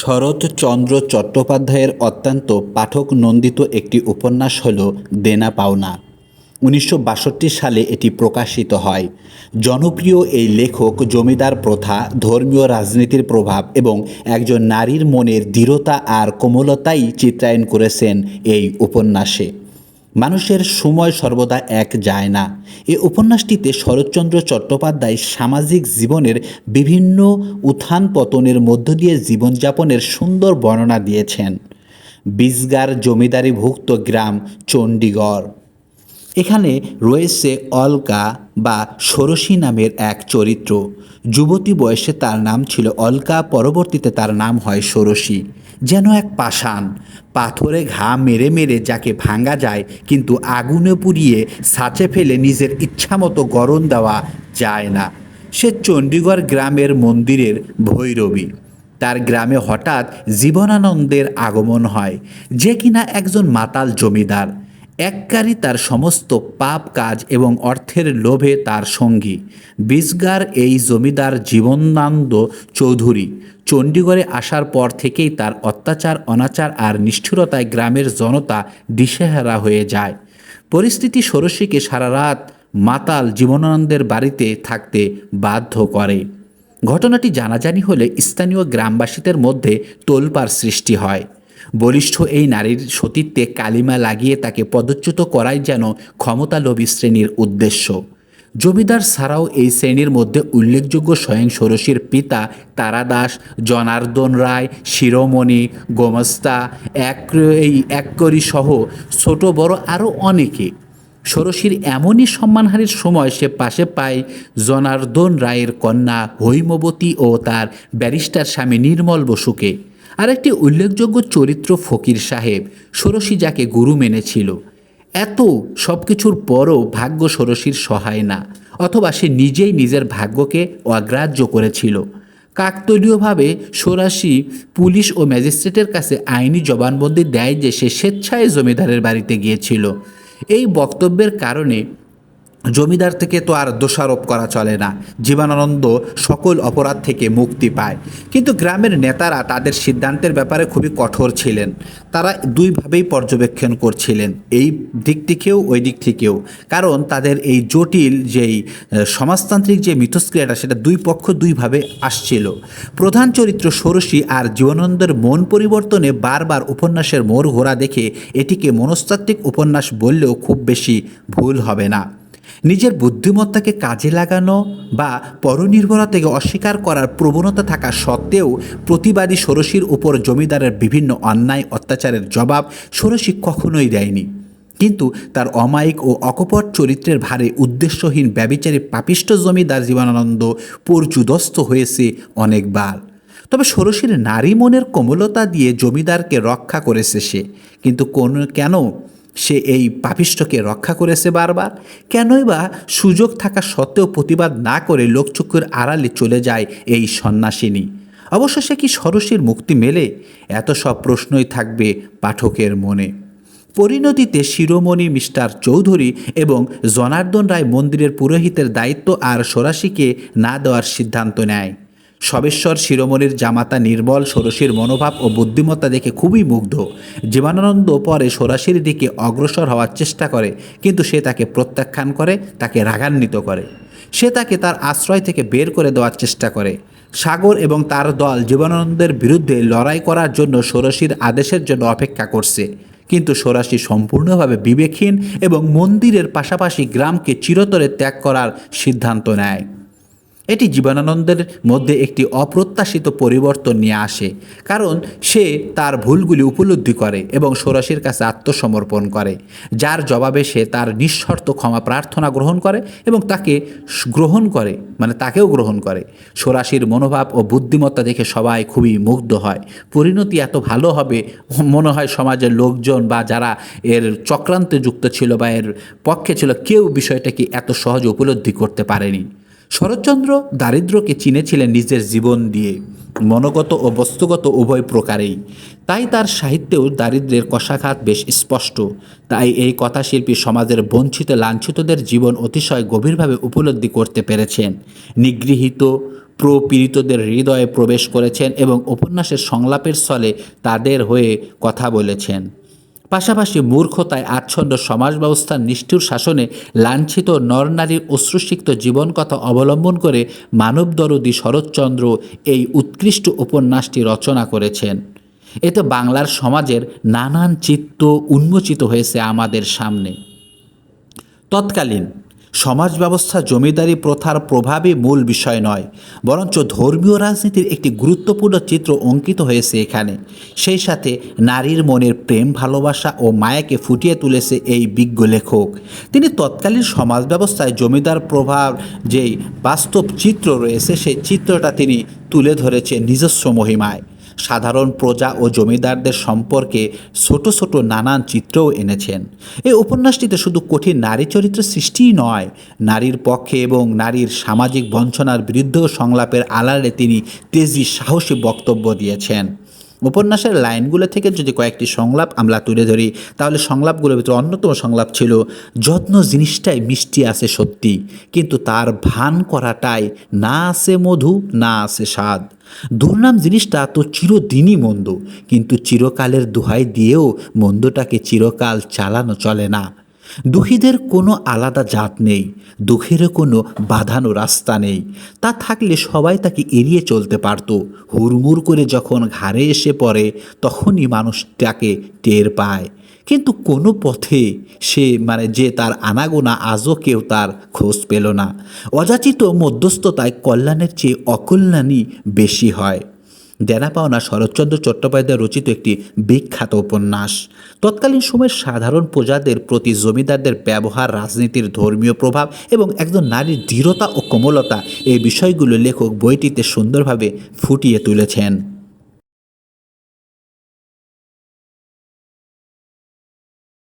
শরৎচন্দ্র চট্টোপাধ্যায়ের অত্যন্ত পাঠক নন্দিত একটি উপন্যাস হল দেনা পাওনা। উনিশশো বাষট্টি সালে এটি প্রকাশিত হয়। জনপ্রিয় এই লেখক জমিদার প্রথা, ধর্মীয় রাজনীতির প্রভাব এবং একজন নারীর মনের দৃঢ়তা আর কোমলতাই চিত্রায়ন করেছেন এই উপন্যাসে। মানুষের সময় সর্বদা এক যায় না। এ উপন্যাসটিতে শরৎচন্দ্র চট্টোপাধ্যায় সামাজিক জীবনের বিভিন্ন উত্থান পতনের মধ্য দিয়ে জীবনযাপনের সুন্দর বর্ণনা দিয়েছেন। বিজগার জমিদারিভুক্ত গ্রাম চণ্ডীগড়। এখানে রয়েছে অলকা বা ষোড়শী নামের এক চরিত্র। যুবতী বয়সে তার নাম ছিল অলকা, পরবর্তীতে তার নাম হয় ষোড়শী। যেন এক পাষাণ। পাথরে ঘা মেরে মেরে যাকে ভাঙা যায়, কিন্তু আগুনে পুড়িয়ে সাঁচে ফেলে নিজের ইচ্ছামতো গরম দেওয়া যায় না। সে চণ্ডীগড় গ্রামের মন্দিরের ভৈরবী। তার গ্রামে হঠাৎ জীবনানন্দের আগমন হয়, যে কিনা একজন মাতাল জমিদার। এককারী তার সমস্ত পাপ কাজ এবং অর্থের লোভে তার সঙ্গী। বিজগার এই জমিদার জীবনানন্দ চৌধুরী। চণ্ডীগড়ে আসার পর থেকেই তার অত্যাচার, অনাচার আর নিষ্ঠুরতায় গ্রামের জনতা দিশেহারা হয়ে যায়। পরিস্থিতি ষোড়শীকে সারা রাত মাতাল জীবনানন্দের বাড়িতে থাকতে বাধ্য করে। ঘটনাটি জানাজানি হলে স্থানীয় গ্রামবাসীদের মধ্যে তোলপাড় সৃষ্টি হয়। বলিষ্ঠ এই নারীর সতীত্বে কালিমা লাগিয়ে তাকে পদচ্যুত করাই যেন ক্ষমতালোভী শ্রেণির উদ্দেশ্য। জমিদার ছাড়াও এই শ্রেণির মধ্যে উল্লেখযোগ্য স্বয়ং ষোড়শীর পিতা তারাদাস, জনার্দন রায়, শিরোমণি, গোমস্তা এক এই এককরি সহ ছোট বড় আরও অনেকে। ষোড়শীর এমনই সম্মানহানির সময় সে পাশে পায় জনার্দন রায়ের কন্যা হৈমবতী ও তার ব্যারিস্টার স্বামী নির্মল বসুকে। আরেকটি উল্লেখযোগ্য চরিত্র ফকির সাহেব, ষোড়শী যাকে গুরু মেনেছিল। এত সব কিছুর পরও ভাগ্য ষোড়শীর সহায় না, অথবা সে নিজেই নিজের ভাগ্যকে অগ্রাহ্য করেছিল। কাকতলীয়ভাবে ষোড়শী পুলিশ ও ম্যাজিস্ট্রেটের কাছে আইনি জবানবন্দি দেয় যে সে স্বেচ্ছায় জমিদারের বাড়িতে গিয়েছিল। এই বক্তব্যের কারণে জমিদার থেকে তো আর দোষারোপ করা চলে না। জীবনানন্দ সকল অপরাধ থেকে মুক্তি পায়। কিন্তু গ্রামের নেতারা তাদের সিদ্ধান্তের ব্যাপারে খুবই কঠোর ছিলেন। তারা দুইভাবেই পর্যবেক্ষণ করছিলেন, এই দিক থেকেও, ওই দিক থেকেও। কারণ তাদের এই জটিল যেই সমাজতান্ত্রিক যে মিথস্ক্রিয়াটা, সেটা দুই পক্ষ দুইভাবে আসছিল। প্রধান চরিত্র ষোড়শী আর জীবনানন্দের মন পরিবর্তনে বারবার উপন্যাসের মোড় ঘোরা দেখে এটিকে মনস্তাত্ত্বিক উপন্যাস বললেও খুব বেশি ভুল হবে না। নিজের বুদ্ধিমত্তাকে কাজে লাগানো বা পরনির্ভরতাকে অস্বীকার করার প্রবণতা থাকা সত্ত্বেও প্রতিবাদী ষোড়শীর উপর জমিদারের বিভিন্ন অন্যায়, অত্যাচারের জবাব ষোড়শী কখনোই দেয়নি। কিন্তু তার অমায়িক ও অকপট চরিত্রের ভারে উদ্দেশ্যহীন ব্যবিচারী পাপিষ্ট জমিদার জীবনানন্দ পরচুদস্ত হয়েছে অনেকবার। তবে ষোড়শীর নারী মনের কোমলতা দিয়ে জমিদারকে রক্ষা করেছে সে। কিন্তু কোন কেন সে এই পাপিষ্টকে রক্ষা করেছে বারবার। কেনই বা সুযোগ থাকা সত্ত্বেও প্রতিবাদ না করে লোকচক্ষুর আড়ালে চলে যায় এই সন্ন্যাসিনী। অবশ্য সে কি সরসীর মুক্তি মেলে? এত সব প্রশ্নই থাকবে পাঠকের মনে। পরিণতিতে শিরোমণি মিস্টার চৌধুরী এবং জনার্দন রায় মন্দিরের পুরোহিতের দায়িত্ব আর সরাসিকে না দেওয়ার সিদ্ধান্ত নেয়। সবেশ্বর শিরোমণির জামাতা নির্মল ষোড়শীর মনোভাব ও বুদ্ধিমত্তা দেখে খুবই মুগ্ধ। জীবনানন্দ পরে ষোড়শীর দিকে অগ্রসর হওয়ার চেষ্টা করে, কিন্তু সে তাকে প্রত্যাখ্যান করে, তাকে রাগান্বিত করে। সে তাকে তার আশ্রয় থেকে বের করে দেওয়ার চেষ্টা করে। সাগর এবং তার দল জীবনানন্দের বিরুদ্ধে লড়াই করার জন্য ষোড়শীর আদেশের জন্য অপেক্ষা করছে। কিন্তু সরাসি সম্পূর্ণভাবে বিবেকহীন এবং মন্দিরের পাশাপাশি গ্রামকে চিরতরে ত্যাগ করার সিদ্ধান্ত নেয়। এটি জীবনানন্দের মধ্যে একটি অপ্রত্যাশিত পরিবর্তন নিয়ে আসে, কারণ সে তার ভুলগুলি উপলব্ধি করে এবং সরাসির কাছে আত্মসমর্পণ করে, যার জবাবে সে তার নিঃশর্ত ক্ষমা প্রার্থনা গ্রহণ করে এবং তাকে গ্রহণ করে মানে তাকেও গ্রহণ করে। সরাসির মনোভাব ও বুদ্ধিমত্তা দেখে সবাই খুবই মুগ্ধ হয়। পরিণতি এত ভালো হবে, মনে হয় সমাজের লোকজন বা যারা এর চক্রান্তে যুক্ত ছিল বা এর পক্ষে ছিল, কেউ বিষয়টাকে এত সহজে উপলব্ধি করতে পারেনি। শরৎচন্দ্র দারিদ্র্যকে চিনেছিলেন নিজের জীবন দিয়ে, মনোগত ও বস্তুগত উভয় প্রকারেই। তাই তার সাহিত্যেও দারিদ্র্যের কষাঘাত বেশ স্পষ্ট। তাই এই কথাশিল্পী সমাজের বঞ্চিত, লাঞ্ছিতদের জীবন অতিশয় গভীরভাবে উপলব্ধি করতে পেরেছেন। নিগৃহীত, প্রপীড়িতদের হৃদয়ে প্রবেশ করেছেন এবং উপন্যাসের সংলাপের স্থলে তাদের হয়ে কথা বলেছেন। পাশাপাশি মূর্খতায় আচ্ছন্ন সমাজ ব্যবস্থার নিষ্ঠুর শাসনে লাঞ্ছিত নরনারীর অশ্রুসিক্ত জীবনকথা অবলম্বন করে মানবদরদি শরৎচন্দ্র এই উৎকৃষ্ট উপন্যাসটি রচনা করেছেন। এতে বাংলার সমাজের নানান চিত্ত উন্মোচিত হয়েছে আমাদের সামনে। তৎকালীন সমাজ ব্যবস্থা জমিদারি প্রথার প্রভাবই মূল বিষয় নয়, বরঞ্চ ধর্মীয় রাজনীতির একটি গুরুত্বপূর্ণ চিত্র অঙ্কিত হয়েছে এখানে। সেই সাথে নারীর মনের প্রেম, ভালোবাসা ও মায়াকে ফুটিয়ে তুলেছে এই বিজ্ঞ লেখক। তিনি তৎকালীন সমাজ ব্যবস্থায় জমিদার প্রভাব যেই বাস্তব চিত্র রয়েছে, সেই চিত্রটা তিনি তুলে ধরেছে নিজস্ব মহিমায়। সাধারণ প্রজা ও জমিদারদের সম্পর্কে ছোট ছোট নানান চিত্রও এনেছেন। এই উপন্যাসটিতে শুধু কঠিন নারী চরিত্র সৃষ্টিই নয়, নারীর পক্ষে এবং নারীর সামাজিক বঞ্চনার বিরুদ্ধেও সংলাপের আড়ালে তিনি তেজি সাহসী বক্তব্য দিয়েছেন। উপন্যাসের লাইনগুলো থেকে যদি কয়েকটি সংলাপ আমরা তুলে ধরি, তাহলে সংলাপগুলোর ভিতরে অন্যতম সংলাপ ছিল, যত্ন জিনিসটাই মিষ্টি আছে সত্যি, কিন্তু তার ভান করাটাই না আছে মধু, না আছে স্বাদ। দুর্নাম জিনিসটা তো চিরদিনই মন্দ, কিন্তু চিরকালের দোহাই দিয়েও মন্দটাকে চিরকাল চালানো চলে না। দুঃখীদের কোনো আলাদা জাত নেই, দুঃখেরও কোনো বাঁধানো রাস্তা নেই। তা থাকলে সবাই তাকে এড়িয়ে চলতে পারত। হুড়মুড় করে যখন ঘাড়ে এসে পড়ে, তখনই মানুষ তাকে টের পায়। কিন্তু কোনো পথে সে মানে যে তার আনাগোনা, আজও কেউ তার খোঁজ পেল না। অযাচিত মধ্যস্থতায় কল্যাণের চেয়ে অকল্যাণই বেশি হয়। দেনা পাওনা শরৎচন্দ্র চট্টোপাধ্যায় রচিত একটি বিখ্যাত উপন্যাস। তৎকালীন সময়ের সাধারণ প্রজাদের প্রতি জমিদারদের ব্যবহার, রাজনীতির ধর্মীয় প্রভাব এবং একজন নারীর দৃঢ়তা ও কোমলতা এই বিষয়গুলো লেখক বইটিতে সুন্দরভাবে ফুটিয়ে তুলেছেন।